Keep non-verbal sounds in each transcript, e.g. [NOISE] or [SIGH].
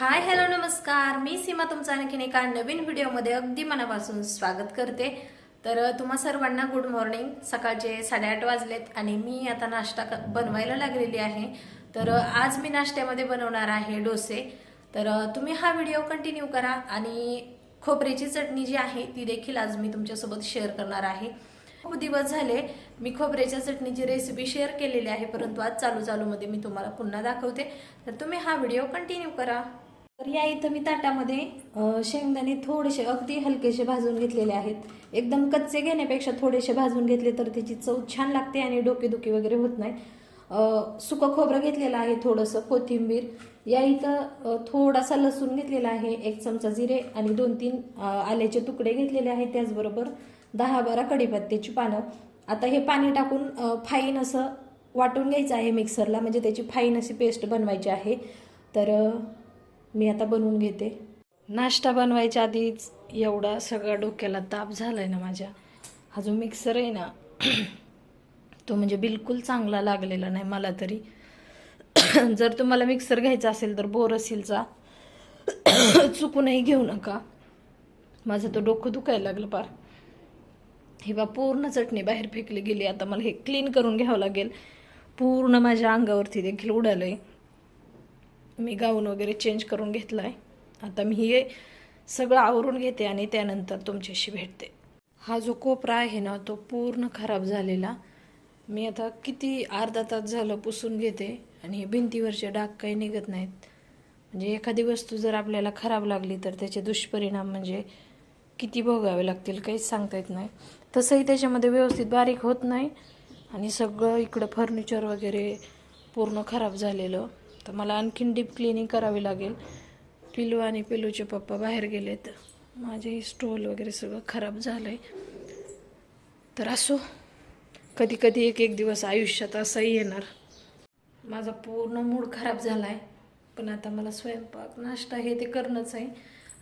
Hi hello नमस्कार. मी सीमा तुमचं आणखीन एका नवीन व्हिडिओमध्ये अगदी मनापासून स्वागत करते. तर तुम्हा सर्वांना गुड मॉर्निंग सकाळचे साडेआठ वाजलेत आणि मी आता नाश्ता क- बनवायला लागलेली आहे. तर आज मी नाश्त्यामध्ये बनवणार आहे डोसे. तर तुम्ही हा व्हिडिओ कंटिन्यू करा आणि खोबऱ्याची चटणी जी आहे ती देखील आज मी तुमच्यासोबत शेअर करणार आहे. खूप दिवस झाले मी खोबऱ्याच्या चटणीची रेसिपी शेअर केलेली आहे परंतु आज चालू चालूमध्ये मी तुम्हाला पुन्हा दाखवते. तर तुम्ही हा व्हिडिओ कंटिन्यू करा. तर या इथं मी ताटामध्ये शेंगदाणे थोडेसे अगदी हलकेसे भाजून घेतलेले आहेत. एकदम कच्चे घेण्यापेक्षा थोडेसे भाजून घेतले तर त्याची चव छान लागते आणि डोकेदुखी वगैरे होत नाही. सुकं खोबरं घेतलेलं आहे थोडंसं कोथिंबीर. या इथं थोडासा लसूण घेतलेला आहे एक चमचा जिरे आणि दोन तीन आल्याचे तुकडे घेतलेले आहेत. त्याचबरोबर दहा बारा कढीपत्त्याची पानं. आता हे पाणी टाकून फाईन असं वाटून घ्यायचं आहे मिक्सरला म्हणजे त्याची फाईन अशी पेस्ट बनवायची आहे. तर मी आता बनवून घेते. नाश्ता बनवायच्या आधीच एवढा सगळा डोक्याला ताप झाला आहे ना माझ्या. हा जो मिक्सर आहे ना [CLEARS THROAT] तो म्हणजे बिलकुल चांगला लागलेला नाही मला तरी. [CLEARS THROAT] जर तुम्हाला मिक्सर घ्यायचा असेल तर बोरसीलचा [CLEARS THROAT] चुकूनही घेऊ नका. माझं तो डोकं दुखायला लागलं पार हे बा पूर्ण चटणी बाहेर फेकली गेली. आता मला हे क्लीन करून घ्यावं लागेल. पूर्ण माझ्या अंगावरती देखील उडालं आहे मी गाऊन वगैरे चेंज करून घेतला आहे आता मी हे सगळं आवरून घेते आणि त्यानंतर तुमच्याशी भेटते. हा जो कोपरा आहे ना तो पूर्ण खराब झालेला. मी आता किती अर्धा तास झालं पुसून घेते आणि हे भिंतीवरचे डाग काही निघत नाहीत. म्हणजे एखादी वस्तू जर आपल्याला खराब लागली तर त्याचे दुष्परिणाम म्हणजे किती भोगावे लागतील काहीच सांगता येत नाही. तसंही त्याच्यामध्ये व्यवस्थित बारीक होत नाही आणि सगळं इकडं फर्निचर वगैरे पूर्ण खराब झालेलं. तर मला आणखीन डीप क्लिनिंग करावी लागेल. पिलू आणि पिलूचे पप्पा बाहेर गेलेत. माझे स्टोल वगैरे सगळं खराब झालं आहे तर असो कधी कधी एक एक दिवस आयुष्यात असंही येणार. माझा पूर्ण मूड खराब झाला आहे पण आता मला स्वयंपाक नाश्ता हे ते करणंच आहे.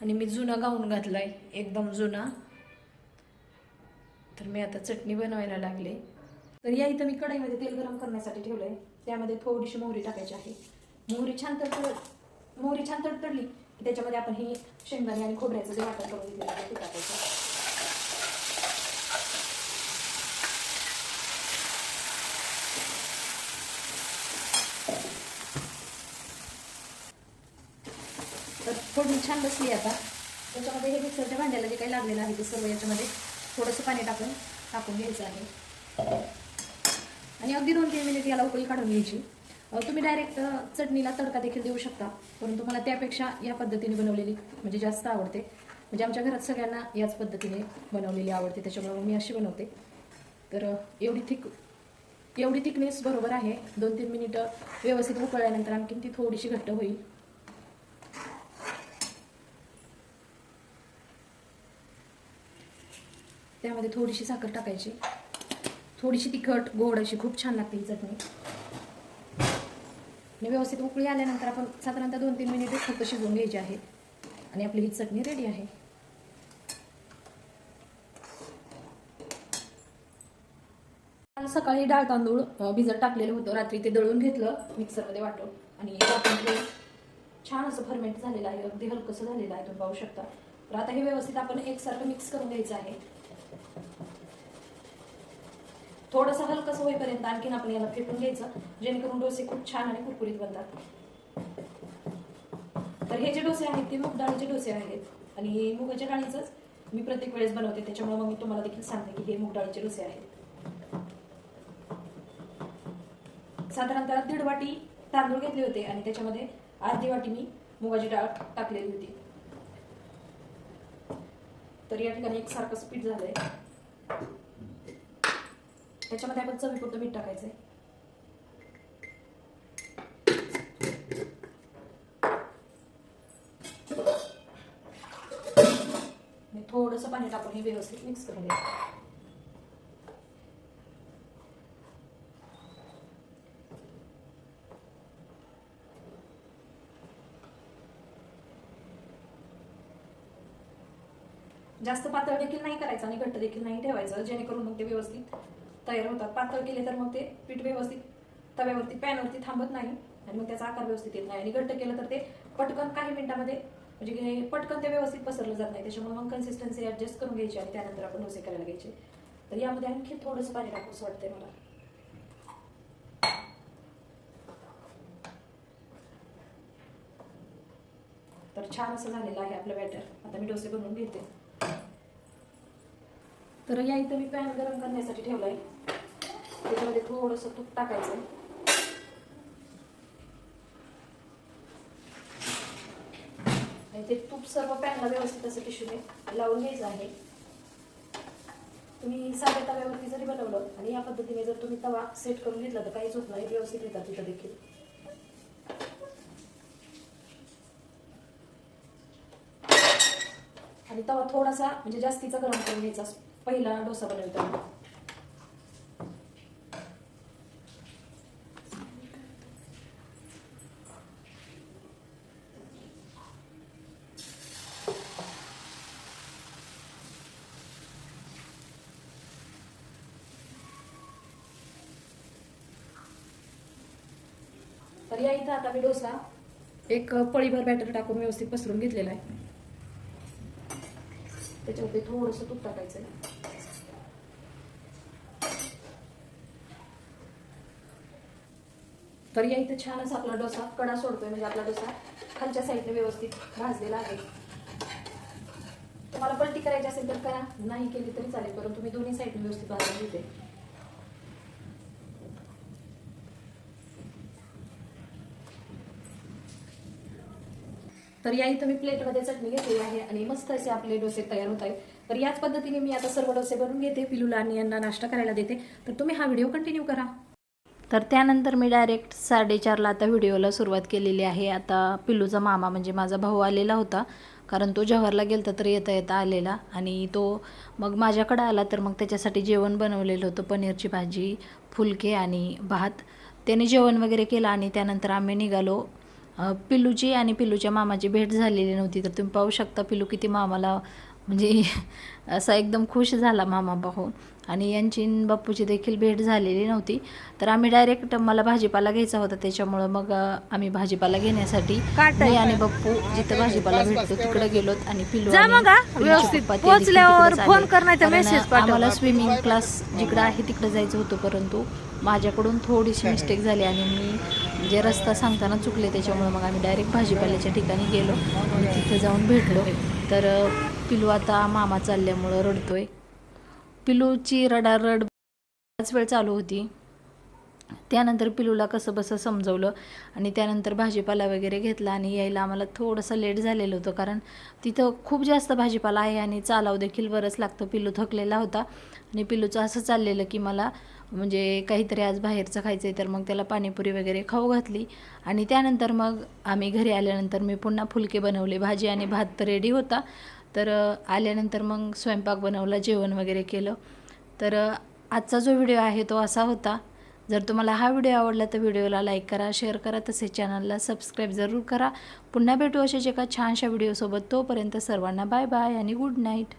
आणि मी जुना गाऊन घातला आहे एकदम जुना. तर मी आता चटणी बनवायला लागले. तर या इथं मी कढईमध्ये तेल गरम करण्यासाठी ठेवलं आहे त्यामध्ये थोडीशी मोहरी टाकायची आहे. मोहरी छान तडतड मोहरी छान तडतडली. की त्याच्यामध्ये आपण ही शेंगदाणे आणि खोबऱ्याचं जे वाटण करून दिलेलं आहे ते टाकायचं. तर फोडणी छान बसली आता. त्याच्यामध्ये हे मिक्सरच्या भांड्याला जे काही लागलेलं आहे ते सर्व याच्यामध्ये थोडंसं पाणी टाकून टाकून घ्यायचं आहे. आणि अगदी दोन तीन मिनिट याला उकळी काढून घ्यायची. तुम्ही डायरेक्ट चटणीला तडका देखील देऊ शकता. परंतु मला त्यापेक्षा या पद्धतीने बनवलेली म्हणजे जास्त आवडते. म्हणजे आमच्या घरात सगळ्यांना याच पद्धतीने बनवलेली आवडते. त्याच्यामुळे मी अशी बनवते. तर एवढी थिक एवढी थिकनेस बरोबर आहे. दोन तीन मिनिटं व्यवस्थित उकळल्यानंतर आणखीन ती थोडीशी घट्ट होईल. त्यामध्ये थोडीशी साखर टाकायची. थोडीशी तिखट गोड अशी खूप छान लागते ही चटणी. आणि व्यवस्थित उकळी आल्यानंतर आपण साधारणतः दोन तीन मिनिटे फक्त शिजवून घ्यायची आहे आणि आपली ही चटणी रेडी आहे. काल सकाळी डाळ तांदूळ भिजत टाकलेलं होतं. रात्री ते दळून घेतलं मिक्सरमध्ये वाटून. आणि वाटून ते छान असं फर्मेंट झालेलं आहे. अगदी हलकंसं झालेलं आहे तुम्ही पाहू शकता. तर आता हे व्यवस्थित आपण एकसारखं मिक्स करून घ्यायचं आहे. थोडंसं हलकंसं होईपर्यंत आणखीन आपण याला फेटून घ्यायचं जेणेकरून डोसे खूप छान आणि कुरकुरीत बनतात. तर हे जे डोसे आहेत ते मूग डाळीचे डोसे आहेत. आणि हे मुगाच्या डाळीचंच मी प्रत्येक वेळेस बनवते त्याच्यामुळे मग मी तुम्हाला देखील सांगते की हे मूग डाळीचे डोसे आहेत. साधारणतः दीड वाटी तांदूळ घेतले होते आणि त्याच्यामध्ये अर्धी वाटी मी मुगाची डाळ टाकलेली होती. तर या ठिकाणी एक सारखं पीठ झालंय. त्याच्यामध्ये आपण चवीपुरतं मीठ टाकायचंय. थोडस थोडंसं पाणी टाकून हे व्यवस्थित मिक्स करून घ्यायचं जास्त पातळ देखील नाही करायचं आणि घट्ट देखील नाही ठेवायचं जेणेकरून मग ते व्यवस्थित तयार होतात. पातळ केले तर मग ते पीठ व्यवस्थित तव्यावरती पॅनवरती थांबत नाही आणि मग त्याचा आकार व्यवस्थित येत नाही. आणि घट्ट केलं तर ते पटकन काही मिनिटामध्ये म्हणजे पटकन ते व्यवस्थित पसरलं जात नाही. त्याच्यामुळे मग कन्सिस्टन्सी ऍडजस्ट करून घ्यायची आणि त्यानंतर आपण डोसे करायला घ्यायचे. तर यामध्ये आणखी थोडंसं पाणी टाकूच वाटतंय मला. तर छान असं झालेलं आहे आपलं बॅटर आता मी डोसे बनवून घेते. तर या इथं मी पॅन गरम करण्यासाठी ठेवलाय. त्याच्यामध्ये थोडंसं तूप टाकायचं आणि ते तूप सर्व पॅनला व्यवस्थित असं टिश्यूने लावून घ्यायचं आहे. तुम्ही साध्या तव्यावरती जरी बनवलं आणि या पद्धतीने जर तुम्ही तवा सेट करून घेतला तर काहीच होत नाही व्यवस्थित येतात तिथं देखील. आणि तवा थोडासा म्हणजे जास्तीचा गरम करून घ्यायचा. पहिला डोसा बनवतो तर या इथं आता मी डोसा एक पळीभर बॅटर टाकून व्यवस्थित पसरून घेतलेला आहे. त्याच्यामध्ये थोडंसं तूप टाकायचं आहे तर या इथं छान असा आपला डोसा कडा सोडतोय म्हणजे आपला डोसा. खालच्या साईडने व्यवस्थित भाजलेला आहे. तुम्हाला पलटी करायची असेल तर करा. नाही केली तरी चालेल परंतु मी दोन्ही साईडने व्यवस्थित भाजून घेते तर या इथं मी प्लेटमध्ये चटणी घेतली आहे आणि मस्त असे आपले डोसे तयार होत आहेत. तर याच पद्धतीने मी आता सर्व डोसे बनवून घेते. पिलूला आणि यांना नाश्ता करायला देते. तर तुम्ही हा व्हिडिओ कंटिन्यू करा. तर त्यानंतर मी डायरेक्ट साडेचारला आता व्हिडिओला सुरुवात केलेली आहे. आता पिल्लूचा मामा म्हणजे माझा भाऊ आलेला होता. कारण तो जव्हारला गेलता तर येता येता आलेला. आणि तो मग माझ्याकडं आला तर मग त्याच्यासाठी जेवण बनवलेलं होतं. पनीरची भाजी फुलके आणि भात. त्याने जेवण वगैरे केलं आणि त्यानंतर आम्ही निघालो. पिल्लूची आणि पिल्लूच्या मामाची भेट झालेली नव्हती. तर तुम्ही पाहू शकता पिल्लू किती मामाला म्हणजे [LAUGHS] असा एकदम खुश झाला मामा पाहून आणि यांची बाप्पूची देखील भेट झालेली नव्हती. तर आम्ही डायरेक्ट मला भाजीपाला घ्यायचा होता. त्याच्यामुळं मग आम्ही भाजीपाला घेण्यासाठी मी आणि बाप्पू जिथं भाजीपाला भेटतो तिकडे गेलोत आणि पाठव. आम्हाला स्विमिंग क्लास जिकडं आहे तिकडे जायचं होतं. परंतु माझ्याकडून थोडीशी मिस्टेक झाली आणि मी जे रस्ता सांगताना चुकले त्याच्यामुळे मग आम्ही डायरेक्ट भाजीपाल्याच्या ठिकाणी गेलो. आणि तिथं जाऊन भेटलो. तर पिलू आता मामा चालल्यामुळं रडतोय. पिलूची रडारड बराच वेळ चालू होती. त्यानंतर पिलूला कसं बसं समजवलं आणि त्यानंतर भाजीपाला वगैरे घेतला आणि यायला आम्हाला थोडंसं लेट झालेलं होतं कारण तिथं खूप जास्त भाजीपाला आहे आणि चालाव देखील बरंच लागतं. पिलू थकलेला होता आणि पिलूचं असं चाललेलं की मला म्हणजे काहीतरी आज बाहेरचं खायचं आहे तर मग त्याला पाणीपुरी वगैरे खाऊ घातली. आणि त्यानंतर मग आम्ही घरी आल्यानंतर मी पुन्हा फुलके बनवले. भाजी आणि भात तर रेडी होता. तर आल्यानंतर मग स्वयंपाक बनवला जेवण वगैरे केलं. तर आजचा जो व्हिडिओ आहे तो असा होता. जर तुम्हाला हा व्हिडिओ आवडला तर व्हिडिओला लाईक करा शेअर करा तसेच चॅनलला सबस्क्राईब जरूर करा. पुन्हा भेटू अशाच एका छानशा व्हिडिओसोबत तोपर्यंत सर्वांना बाय बाय आणि गुड नाईट